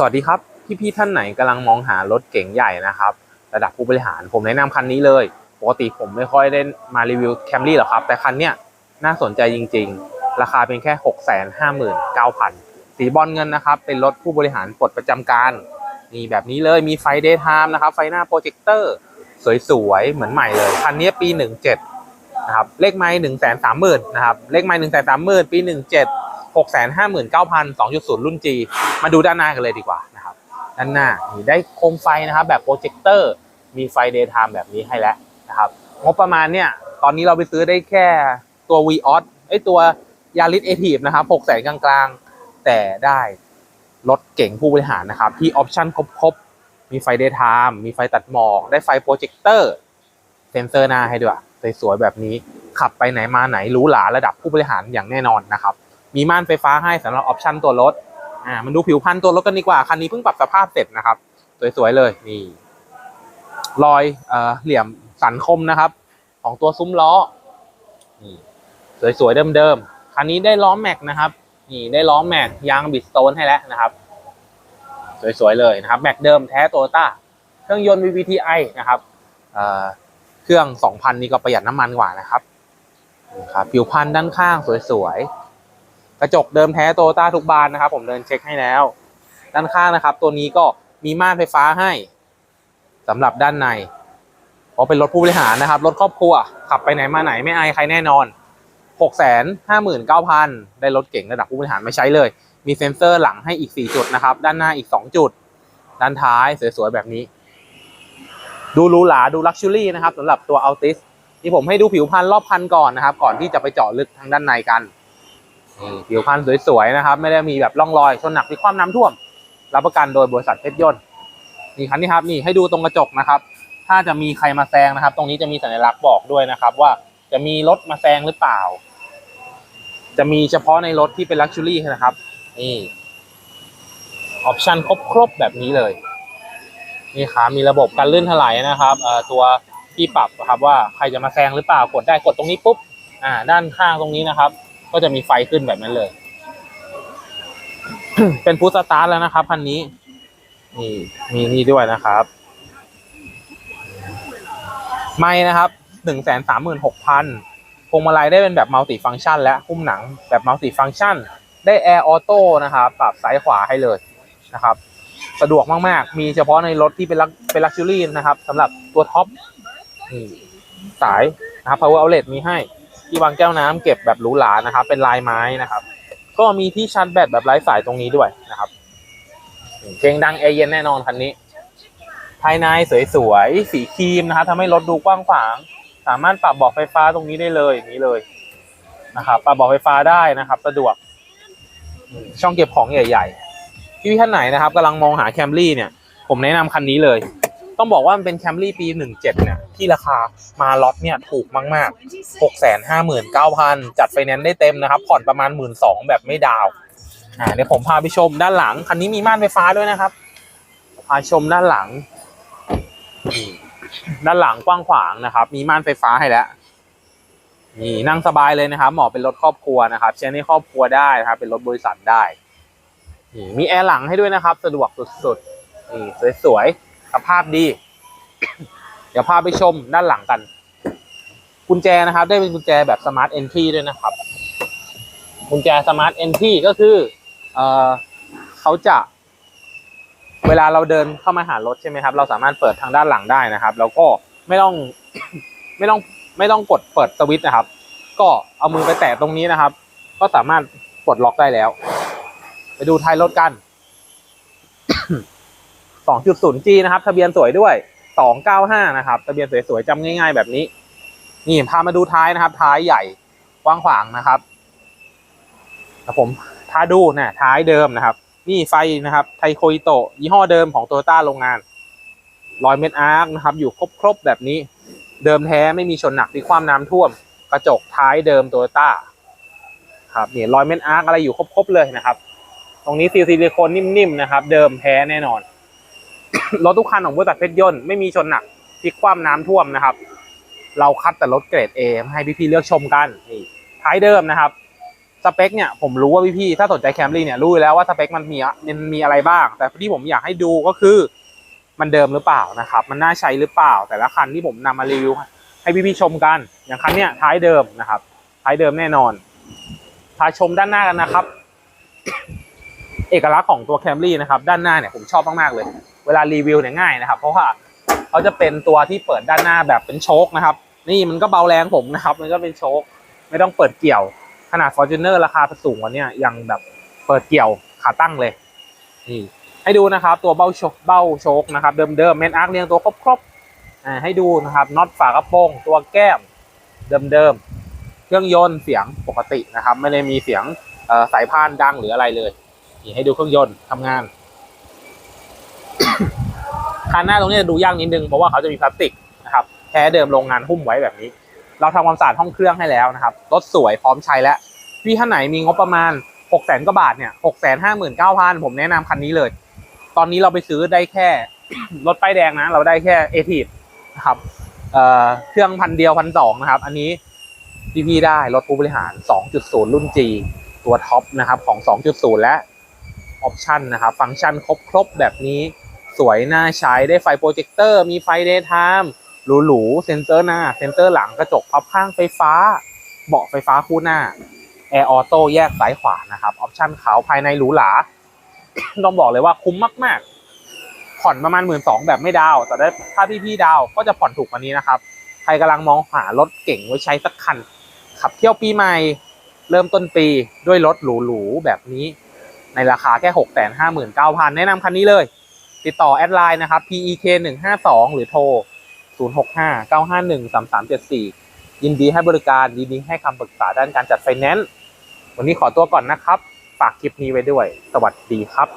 สวัสดีครับ พี่ๆท่านไหนกำลังมองหารถเก๋งใหญ่นะครับ ระดับผู้บริหารผมแนะนำคันนี้เลย ปกติผมไม่ค่อยได้มารีวิวแคมรี่หรอกครับ แต่คันเนี้ยน่าสนใจจริง ๆ ราคาเป็นแค่ 6 5 9 0 0 0 สีบอลเงินนะครับ เป็นรถผู้บริหารปลดประจำการนี่แบบนี้เลยมีไฟเดย์ไทม์นะครับ ไฟหน้าโปรเจคเตอร์สวยๆ เหมือนใหม่เลย คันนี้ปี 17นะครับเลขไม้หนึ่งแสนสามหมื่นนะครับเลขไม้หนึ่งแสนสามหมื่นปี 17 6 5 9 0 0 0 2.0 รุ่น G มาดูด้านหน้ากันเลยดีกว่านะครับ ด้านหน้ามีได้โคมไฟนะครับ แบบโปรเจคเตอร์มีไฟเดย์ไทม์แบบนี้ให้แล้วนะครับงบประมาณเนี่ยตอนนี้เราไปซื้อได้แค่ตัว v ีออสไอตัวยาริสเอทีฟนะครับ6แสนกลางๆ แต่ได้รถเก่งผู้บริหารนะครับ ที่ออปชั่นครบๆ มีไฟเดย์ไทม์มีไฟตัดหมอก ได้ไฟโปรเจคเตอร์เซนเซอร์หน้าให้ด้วยสวยๆแบบนี้ขับไปไหนมาไหนหรูหราระดับผู้บริหารอย่างแน่นอนนะครับ มีม่านไฟฟ้าให้สำหรับออปชันตัวรถอ่ามันดูผิวพรรณตัวรถกันดีกว่า คันนี้เพิ่งปรับสภาพเสร็จนะครับ สวยๆเลยนี่รอยเอ่อเหลี่ยมสันคมนะครับ ของตัวซุ้มล้อนี่สวยๆเดิมๆคันนี้ได้ล้อแม็กนะครับนี่ได้ล้อแม็กยางบิดสโตนให้แล้วนะครับ สวยๆเลยนะครับ แม็กเดิมแท้โตโยต้าเครื่องยนต์ VVTi นะครับเอ่อเครื่อง 2,000 นี่ก็ประหยัดน้ำมันกว่านะครับนะครับผิวพรรณด้านข้างสวยๆ กระจกเดิมแท้โตต้าทุกบานนะครับ ผมเดินเช็คให้แล้ว ด้านข้างนะครับ ตัวนี้ก็มีม่านไฟฟ้าให้สำหรับด้านในเพราะเป็นรถผู้บริหารนะครับรถครอบครัว ขับไปไหนมาไหนไม่อายใครแน่นอน 6 5 9 0 0 0 ได้รถเก่งระดับผู้บริหารไม่ใช้เลย มีเซ็นเซอร์หลังให้อีก 4 จุดนะครับ ด้านหน้าอีก 2 จุด ด้านท้ายสวยๆแบบนี้ ดูหรูหราดูลักชัวรี่นะครับสำหรับตัว Altis ที่ผมให้ดูผิวพรรณรอบคันก่อนนะครับ ก่อนที่จะไปเจาะลึกทางด้านในกัน นี่ผิวพรรณสวยๆนะครับ ไม่ได้มีแบบร่องรอยชนหนักพลิกคว่ำน้ำท่วม รับประกันโดยบริษัทเพชรยนต์นี่คันนี้ครับนี่ให้ดูตรงกระจกนะครับ ถ้าจะมีใครมาแซงนะครับ ตรงนี้จะมีสัญลักษณ์บอกด้วยนะครับ ว่าจะมีรถมาแซงหรือเปล่า จะมีเฉพาะในรถที่เป็นลักชัวรี่นะครับ นี่ออปชันครบๆแบบนี้เลยนี่ครับมีระบบการลื่นถลายนะครับตัวที่ปรับนะครับว่าใครจะมาแซงหรือเปล่ากดได้กดตรงนี้ปุ๊บอ่าด้านข้างตรงนี้นะครับ ก็จะมีไฟขึ้นแบบนั้นเลย เป็นพุทสตาร์ทแล้วนะครับคันนี้ นี่มีนี่ด้วยนะครับ ไม่นะครับหนึ่งแสนสามหมื่นหกพันพวงมาลัยได้เป็นแบบมัลติฟัง c t ชัน และหุ้มหนังแบบมัลติฟัง c t ชัน ได้แอร์ออโต้นะครับปรับซ้ายขวาให้เลยนะครับ สะดวกมากๆ มีเฉพาะในรถที่เป็นลักเป็นลักชัวรี่นะครับสำหรับตัวท็อปนี่สายนะครับ power outlet มีให้ ที่วางแก้วน้ำเก็บแบบหรูหรานะครับ เป็นลายไม้นะครับ ก็มีที่ชาร์จแบตแบบไร้สายตรงนี้ด้วยนะครับเพลงดังแอร์เย็นแน่นอนคันนี้ ภายในสวยๆสีครีมนะครับทำให้รถดูกว้างขวาง สามารถปรับเบอกไฟฟ้าตรงนี้ได้เลยอย่างนี้เลยนะครับปรับเบอกไฟฟ้าได้นะครับสะดวกช่องเก็บของใหญ่ๆพี่ท่านไหนนะครับกำลังมองหาแคมรี่เนี่ย ผมแนะนำคันนี้เลย ต้องบอกว่ามันเป็นแคมรี่ปี 17 เนี่ย ที่ราคามาล็อตเนี่ยถูกมาก ๆ 6 5 9 0 0 0 จัดไฟแนนซ์ได้เต็มนะครับ ผ่อนประมาณ 1 2ื่นแบบไม่ดาวอ่าเดี๋ยวผมพาไปชมด้านหลัง คันนี้มีม่านไฟฟ้าด้วยนะครับ พาชมด้านหลัง ด้านหลังกว้างขวางนะครับ มีม่านไฟฟ้าให้แล้วนี่นั่งสบายเลยนะครับเหมาะเป็นรถครอบครัวนะครับใช้ในครอบครัวได้นะครับเป็นรถบริษัทได้นี่มีแอร์หลังให้ด้วยนะครับ สะดวกสุดๆนี่สวยๆ สภาพดี เดี๋ยวพาไปชมด้านหลังกัน กุญแจนะครับ ได้เป็นกุญแจแบบสมาร์ทเอนทีด้วยนะครับ กุญแจสมาร์ทเอนทีก็คือเออเขาจะ เวลาเราเดินเข้ามาหารถใช่ไหมครับ เราสามารถเปิดทางด้านหลังได้นะครับ แล้วก็ไม่ต้องไม่ต้องไม่ต้องกดเปิดสวิตช์นะครับ ก็เอามือไปแตะตรงนี้นะครับ ก็สามารถปลดล็อกได้แล้ว ไปดูท้ายรถกัน 2.0G นะครับ ทะเบียนสวยด้วย 295 นะครับ ทะเบียนสวยๆจำง่าย ๆ แบบนี้ นี่พามาดูท้ายนะครับ ท้ายใหญ่กว้างขวางนะครับแล้วผมพาดูนะท้ายเดิมนะครับ นี่ไฟนะครับ ไทโคอิโตะยี่ห้อเดิมของโตโยต้าโรงงานรอยเม็ดอาร์คนะครับ อยู่ครบๆแบบนี้ เดิมแท้ไม่มีชนหนักที่ความน้ำท่วม กระจกท้ายเดิมโตโยต้าครับนี่รอยเม็ดอาร์คอะไรอยู่ครบๆเลยนะครับ ตรงนี้ซีซิลิโคนนิ่มๆนะครับ เดิมแท้แน่นอน รถทุกคันของบริษัทเพชรยนต์ไม่มีชนหนักที่ความน้ำท่วมนะครับ เราคัดแต่รถเกรด A ให้พี่ๆเลือกชมกันนี่ท้ายเดิมนะครับ สเปคเนี่ยผมรู้ว่าพี่ๆถ้าสนใจแคมรี่เนี่ยรู้แล้วว่าสเปคมันมีอะมันมีอะไรบ้าง แต่ที่ผมอยากให้ดูก็คือ มันเดิมหรือเปล่านะครับ มันน่าใช้หรือเปล่า แต่ละคันที่ผมนำมารีวิวให้พี่ๆชมกัน อย่างคันเนี้ยท้ายเดิมนะครับ ท้ายเดิมแน่นอนพาชมด้านหน้ากันนะครับ เอกลักษณ์ของตัวแคมรี่นะครับ ด้านหน้าเนี่ยผมชอบมากๆเลย เวลารีวิวเนี่ยง่ายนะครับ เพราะว่าเขาจะเป็นตัวที่เปิดด้านหน้าแบบเป็นโชคนะครับ นี่มันก็เบาแรงผมนะครับ มันก็เป็นโชคไม่ต้องเปิดเกี่ยว ขนาด Fortuner ราคาสูงกว่านี้ยังแบบเปิดเกี่ยวขาตั้งเลยนี่ให้ดูนะครับ ตัวเบ้าโชคเบ้าโชคนะครับ เดิมๆเมนอาร์คเรียงตัวครบๆให้ดูนะครับน็อตฝากระโปรงตัวแก้มเดิมๆเครื่องยนต์เสียงปกตินะครับ ไม่ได้มีเสียงสายพานดังหรืออะไรเลยนี่ให้ดูเครื่องยนต์ทำงาน คันหน้าตรงนี้จะดูยากนิดนึงเพราะว่าเขาจะมีพลาสติกนะครับแท้เดิมโรงงานหุ้มไว้แบบนี้ เราทำความสะอาดห้องเครื่องให้แล้วนะครับรถสวยพร้อมใช้แล้วพี่ท่านไหนมีงบประมาณหกแสนกว่าบาทเนี่ยหกแสนห้าหมื่นเก้าพันผมแนะนำคันนี้เลย ตอนนี้เราไปซื้อได้แค่รถป้ายแดงนะ เราได้แค่เอทีนะครับเอ่อเครื่องพันเดียวพันสองนะครับ อันนี้พี่พี่ได้รถผู้บริหาร 2.0 รุ่น G ตัวท็อปนะครับของ 2.0 และออปชันนะครับ ฟังก์ชันครบๆแบบนี้ สวยน่าใช้ได้ไฟโปรเจคเตอร์ มีไฟเดย์ไทม์หรูๆเซ็นเซอร์หน้า เซ็นเซอร์หลังกระจกพับข้างไฟฟ้า เบาะไฟฟ้าคู่หน้าแอร์ออโต้แยกซ้ายขวานะครับออปชั่นขาวภายในหรูหราต้องบอกเลยว่าคุ้มมากๆ ผ่อนประมาณหมื่นสองแบบไม่ดาวแต่ถ้าพี่ๆดาวก็จะผ่อนถูกกว่านี้นะครับ ใครกำลังมองหารถเก่งไว้ใช้สักคัน ขับเที่ยวปีใหม่ เริ่มต้นปีด้วยรถหรูๆแบบนี้ ในราคาแค่หกแสนห้าหมื่นเก้าพันแนะนำคันนี้เลย ติดต่อแอดไลน์นะครับ PEK หนึ่งห้าสองหรือโทรศูนย์หกห้าเก้าห้าหนึ่งสามสามเจ็ดสี่ยินดีให้บริการยินดีให้คำปรึกษาด้านการจัดไฟแนนซ์วันนี้ขอตัวก่อนนะครับ ฝากคลิปนี้ไว้ด้วย สวัสดีครับ